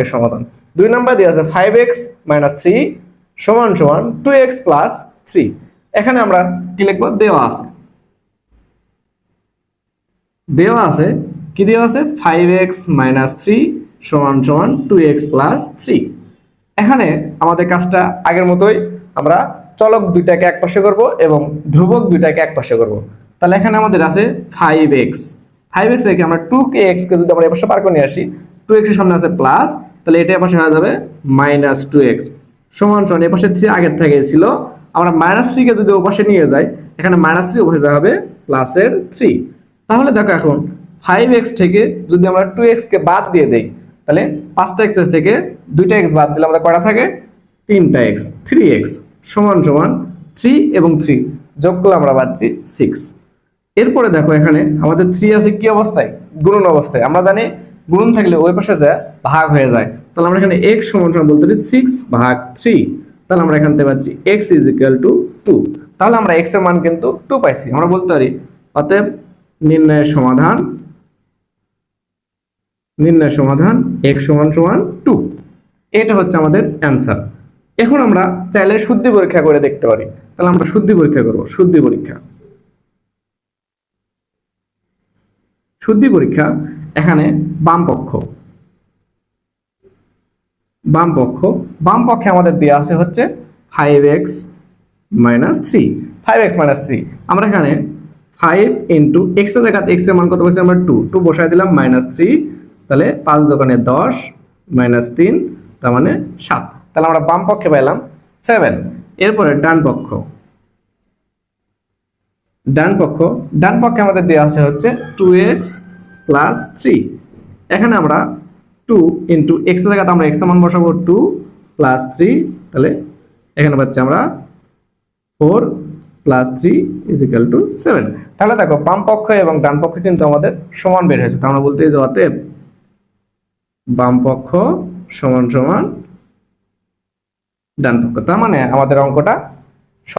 অঙ্কের সমাধান। দুই নাম্বার দেওয়া আছে ফাইভ এক্স মাইনাস থ্রি সমান সমান টু এক্স প্লাস থ্রি এখানে আমরা কি লিখব? দেওয়া আছে। দেওয়া আছে, কি দেওয়া আছে? ফাইভ এক্স মাইনাস থ্রি সমান সমান টু এক্স প্লাস থ্রি এখানে আমাদের কাজটা আগের মতোই আমরা চলক দুইটাকে এক পাশে করব এবং ধ্রুবক দুইটাকে এক পাশে করব। তাহলে এখানে আমাদের আছে ফাইভ এক্স ফাইভ এক্স রেখে আমরা টু কে এক্স কে যদি আমরা এপাশে পার করে নিয়ে আসি টু এক্সের সামনে আছে প্লাস তাহলে এটা এপাশে হয়ে যাবে মাইনাস টু এক্স সমান সমান এপাশে থ্রি আগের থেকে ছিল, আমরা মাইনাস থ্রিকে যদি ওপাশে নিয়ে যাই, এখানে মাইনাস থ্রি ওপাশে যাওয়া হবে প্লাসের থ্রি তাহলে দেখো এখন ফাইভ এক্স থেকে যদি আমরা টু এক্স কে বাদ দিয়ে দেই, তাহলে পাঁচটা এক্স থেকে দুইটা এক্স বাদ দিলে আমরা কটা থাকে? তিনটা এক্স থ্রি এক্স সমান সমান থ্রি এবং থ্রি যোগ করলে আমরা পাচ্ছি সিক্স এরপরে দেখো এখানে আমাদের থ্রি আছে কি অবস্থায়? গুণন অবস্থায়। আমরা জানি গুণন থাকলে ওই পাশে যায় ভাগ হয়ে যায়। তাহলে আমরা এখানে এক্স সমান সমান বলতে পারি সিক্স ভাগ থ্রি তাহলে আমরা এখান পাচ্ছি X is equal to two তাহলে আমরা এক্সের মান কিন্তু টু পাইছি। আমরা বলতে পারি, অতএব নির্ণয়ের সমাধান নির্ণয় সমাধান এক্স সমান সমান টু এটা হচ্ছে আমাদের অ্যান্সার এখন আমরা চাইলে শুদ্ধি পরীক্ষা করে দেখতে পারি। তাহলে আমরা শুদ্ধি পরীক্ষা করব, শুদ্ধি পরীক্ষা। শুদ্ধি পরীক্ষা এখানে বাম পক্ষ। বাম পক্ষ। বাম পক্ষে আমাদের দেওয়া আছে হচ্ছে five X minus three five X minus three আমরা এখানে ফাইভ ইন্টু এক্সের জায়গাতে এক্সের মান কত পাইছি আমরা টু টু বসাই দিলাম মাইনাস থ্রি তাহলে পাঁচ দোকানে দশ মাইনাস তিন, তার মানে সাত। তাহলে আমরা বাম পক্ষে পাইলাম সেভেন এরপরে ডান পক্ষ। ডান পক্ষ। ডান পক্ষে আমাদের দেওয়া আছে হচ্ছে টু এক্স প্লাস থ্রি এখানে আমরা টু ইন্টু এক্সের জায়গাতে আমরা এক্স মান বসাবো টু প্লাস থ্রি তাহলে এখানে পাচ্ছি আমরা four plus three is equal to seven তাহলে দেখো বাম পক্ষ এবং ডান পক্ষ কিন্তু আমাদের সমান বের হয়েছে। তা আমরা বলতে যে অতএব বাম পক্ষ সমান সমান ডান পক্ষ। তার মানে আমাদের অঙ্কটা